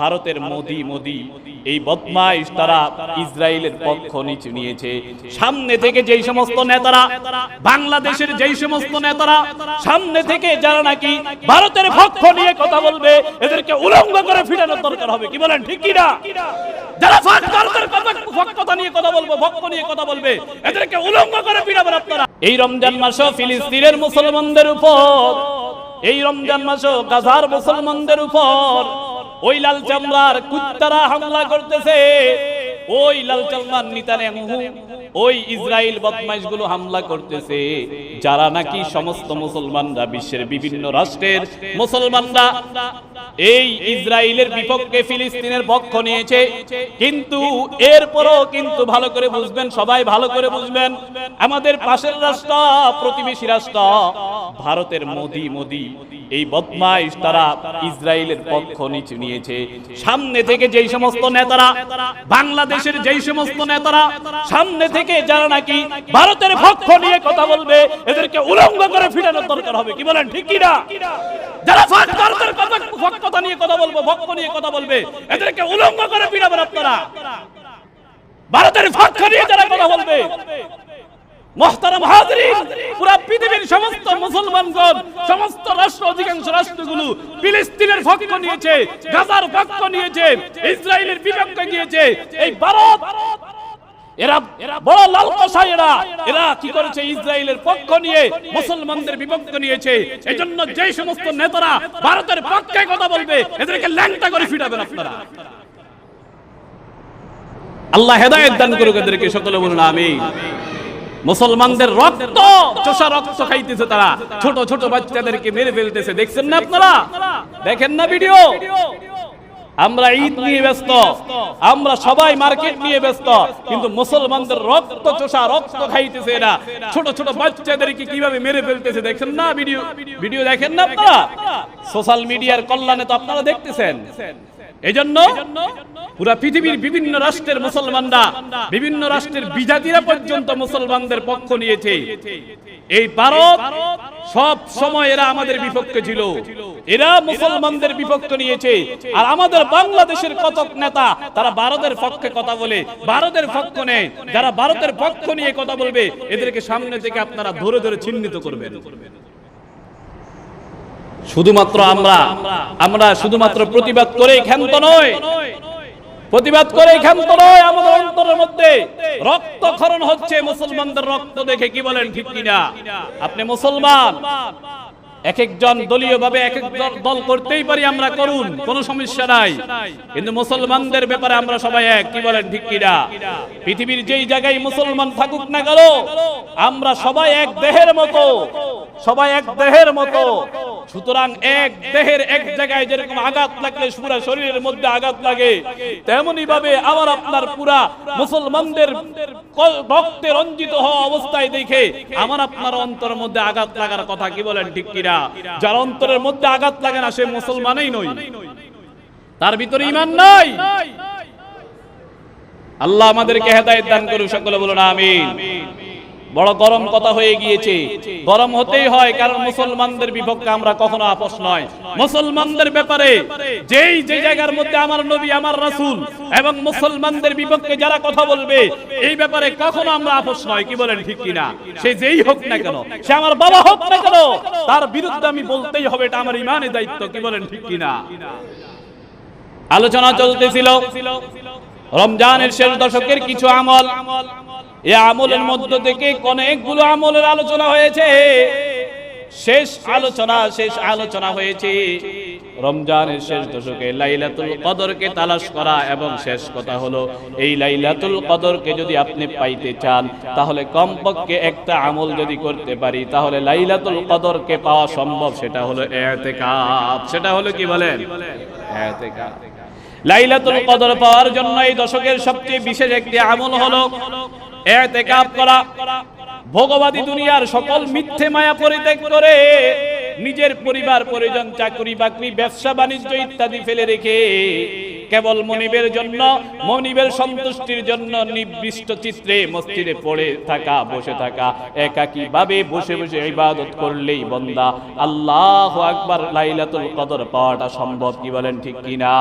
ভারতের মোদি মোদি। এই বদমাইশ তারা ইসরায়েলের পক্ষ নিয়েছে। সামনে থেকে যেই সমস্ত নেতারা, বাংলাদেশের যেই সমস্ত নেতারা, সামনে থেকে যারা নাকি ভারতের পক্ষ নিয়ে কথা বলবে, এদেরকে উলঙ্গ করে ফিরানোর দরকার হবে। কি বলেন, ঠিক কি না যারা কথা নিয়ে কথা বলব, ভক্ত নিয়ে কথা বলবে, এদেরকে উলঙ্গ করে আপনারা। এই রমজান মাসও ফিলিস্তিনের মুসলমানদের উপর, এই রমজান মাসও গাজার মুসলমানদের উপর ওই লাল চামড়ার কুত্তারা হামলা করতেছে। ওই লাল চামড়ার নিতানেহু ওই ইসরায়েল বদমাইশগুলো হামলা করতেছে। যারা নাকি সমস্ত মুসলমানরা, বিশ্বের বিভিন্ন রাষ্ট্রের মুসলমানরা এই ইসরায়েলের বিপক্ষে ফিলিস্তিনের পক্ষ নিয়েছে। কিন্তু এরপরও কিন্তু ভালো করে বুঝবেন, সবাই ভালো করে বুঝবেন, আমাদের পাশের রাষ্ট্র, প্রতিবেশী রাষ্ট্র, ভারতের মোদি মোদি, এই বদমাইশ তারা ইসরায়েলের পক্ষ নিয়েছে। সামনে থেকে যেই সমস্ত নেতারা বাংলাদেশের যেই সমস্ত নেতারা সামনে থেকে যারা নাকি ভারতের পক্ষ নিয়ে কথা বলবে, এদেরকে উলঙ্গ করে ফিরানোর দরকার হবে। কি বলেন, ঠিক কিনা যারা ভারতের কথা ফাঁক কথা নিয়ে কথা বলব, ভক্ত নিয়ে কথা বলবে, এদেরকে উলঙ্গ করে ফিরাবেন আপনারা। ভারতের পক্ষ নিয়ে যারা কথা বলবে ইসরায়েলের এই পক্ষ নিয়ে মুসলমানদের বিপক্ষ নিয়েছে। এজন্য যে সমস্ত নেতারা ভারতের পক্ষে কথা বলবে, এদেরকে ল্যাংটা করে ফিরাবেন আপনারা। আল্লাহ হেদায়েত দান করুক এদেরকে, সকলে বলুন, আমিন। মুসলমানদের রক্ত, চোষা রক্ত খাইতেছে তারা। ছোট ছোট বাচ্চাদেরকে মেরে ফেলতেছে। দেখছেন না আপনারা? দেখেন না ভিডিও? আমরা ঈদ নিয়ে ব্যস্ত। আমরা সবাই মার্কেট নিয়ে ব্যস্ত। কিন্তু মুসলমানদের রক্ত, চোষা রক্ত খাইতেছে এরা। ছোট ছোট বাচ্চাদেরকে কীভাবে মেরে ফেলতেছে? দেখছেন না ভিডিও? ভিডিও দেখেন না আপনারা? সোশ্যাল মিডিয়ার কল্যাণে তো আপনারা দেখতেছেন। এজন্য পুরা পৃথিবীর বিভিন্ন রাষ্ট্রের মুসলমানরা, বিভিন্ন রাষ্ট্রের বিজাতিরা পর্যন্ত মুসলমানদের পক্ষ নিয়েছে। এই ভারত সব সময় এরা আমাদের বিপক্ষে ছিল। এরা মুসলমানদের বিপক্ষ নিয়েছে। আর আমাদের বাংলাদেশের কতক নেতা, তারা ভারতের পক্ষে কথা বলে। ভারতের পক্ষ নেয়। যারা ভারতের পক্ষ নিয়ে কথা বলবে, এদেরকে সামনে থেকে আপনারা ধরে ধরে চিহ্নিত করবেন। শুধুমাত্র আমরা আমরা শুধুমাত্র প্রতিবাদ করেই ক্ষান্ত নয় প্রতিবাদ করে ক্ষান্ত নয় আমাদের অন্তরের মধ্যে। রক্তক্ষরণ হচ্ছে মুসলমানদের রক্ত দেখে কি বলেন ঠিক কিনা? আপনি মুসলমান? এক একজন দলীয় ভাবে এক এক দল করতেই পারি আমরা করুন, কোনো সমস্যা নাই। কিন্তু মুসলমানদের ব্যাপারে আমরা সবাই এক, কি বলেন ঠিক কিনা? পৃথিবীর যেই জায়গায় মুসলমান থাকুক না গেল আমরা সবাই এক দেহের মতো। সবাই এক দেহের মতো। সুতরাং এক দেহের এক জায়গায় যেরকম আঘাত লাগলে পুরা শরীরের মধ্যে আঘাত লাগে তেমনি ভাবে আমার আপনার পুরা মুসলমানদের রক্তে রঞ্জিত হওয়া অবস্থায় দেখে আমার আপনার অন্তরের মধ্যে আঘাত লাগার কথা কি বলেন ঠিক কিনা? যার অন্তরের মধ্যে আঘাত লাগে না, সে মুসলমানই নই তার ভিতরে ইমান নাই। আল্লাহ আমাদেরকে হেদায়েত দান করুন সকলে বলুন, আমিন। বড় গরম কথা হয়ে গিয়েছে। গরম হতেই হয়, কারণ মুসলমানদের বিপক্ষে আমরা কখনো আপোষ নয়। মুসলমানদের ব্যাপারে যেই যে জায়গার মধ্যে আমার নবী, আমার রাসূল এবং মুসলমানদের বিপক্ষে যারা কথা বলবে, এই ব্যাপারে কখনো আমরা আপোষ নয়, কি বলেন ঠিক কিনা? সে যেই হোক না কেন, সে আমার বাবা হোক না কেন, তার বিরুদ্ধে আমি বলতেই হবে, এটা আমার ইমানের দায়িত্ব, কি বলেন ঠিক কিনা? আলোচনা চলতেছিল। রমজানের শেষ দশকের কিছু আমল এই আমলের মধ্য থেকে অনেকগুলো আমলের আলোচনা হয়েছে। শেষ আলোচনা শেষ আলোচনা হয়েছে। রমজানের শেষ দশকে লাইলাতুল কদরকে তালাশ করা এবং শেষ কথা হলো, এই লাইলাতুল কদরকে যদি আপনি পাইতে চান, তাহলে কমপক্ষে একটা আমল যদি করতে পারি, তাহলে লাইলাতুল কদরকে পাওয়া সম্ভব, সেটা হলো এতেকাফ সেটা হলো কি বলেন? এতেকাফ লাইলাতুল কদর পাওয়ার জন্য এই দশকের সবচেয়ে বিশেষ একটি আমল হলো এতেকাফ করা। ভোগবাদী দুনিয়ার সকল মিথ্যে মায়া পরিত্যাগ করে নিজের পরিবার, পরিজন, চাকরি, বাকরি, ব্যবসা, বাণিজ্য ইত্যাদি ফেলে রেখে কেবল মনিবের জন্য, মনিবের সন্তুষ্টির জন্য নির্দিষ্ট চিত্রে মসজিদে পড়ে থাকা, বসে থাকা একাকী ভাবে বসে বসে ইবাদত করলেই বন্দা। আল্লাহ আকবার, লাইলাতুল কদর পাওয়াটা সম্ভব কি বলেন ঠিক কিনা?